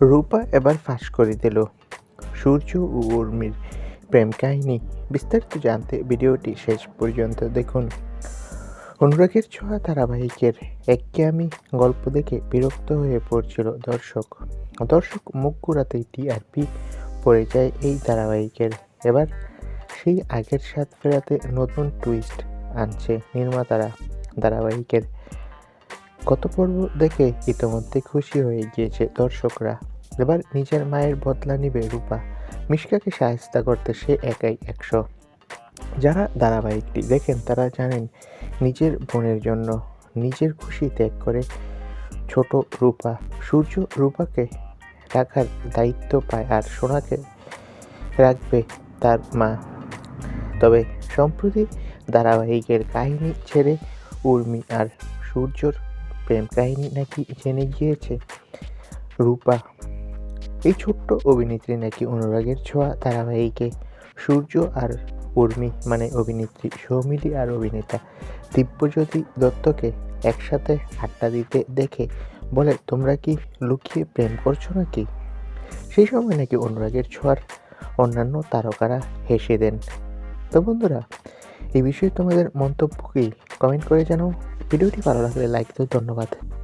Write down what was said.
রূপা এবার ফাঁস করে দিল। সূর্য ও উর্মির প্রেম কাহিনী বিস্তারিত জানতে ভিডিওটি শেষ পর্যন্ত দেখুন। অনুরাগের ছোঁয়া ধারাবাহিকের একঘেয়েমি গল্প দেখে বিরক্ত হয়ে পড়ছিল দর্শক। দর্শক মুখ ঘুরাতেই টিআরপি পড়ে যায় এই ধারাবাহিকের। এবার সেই আগের স্বাদ ফেরাতে নতুন টুইস্ট আনছে নির্মাতারা ধারাবাহিকের। গত পর্ব দেখে ইতোমধ্যে খুশি হয়ে গিয়েছে দর্শকরা। এবার নিজের মায়ের বদলা নিবে রূপা। মিশকাকে সাহায্য করতে সে একাই একশো। যারা ধারাবাহিকটি দেখেন, তারা জানেন নিজের বোনের জন্য নিজের খুশি ত্যাগ করে ছোট রূপা। সূর্য রূপাকে রাখার দায়িত্ব পায় আর সোনাকে রাখবে তার মা। তবে সম্প্রতি ধারাবাহিকের কাহিনী ছেড়ে উর্মি আর সূর্যর প্রেম কাহিনী নাকি জেনে গিয়েছে? রূপা, এই ছোট্ট অভিনেত্রী নাকি অনুরাগের ছোঁয়া ধারাবাহিকে? সূর্য আর উর্মি মানে অভিনেত্রী সৌমিলি আর অভিনেতা দিব্যজ্যোতি দত্তকে একসাথে আড্ডা দিতে দেখে বলে, তোমরা কি লুকিয়ে প্রেম করছ নাকি? সেই সময় নাকি অনুরাগের ছোঁয়ার অন্যান্য তারকারা হেসে দেন। তো বন্ধুরা এই বিষয়ে তোমাদের মন্তব্য কি? কমেন্ট করে জানাও। ভিডিওটি ভালো লাগলে লাইক দিও ধন্যবাদ।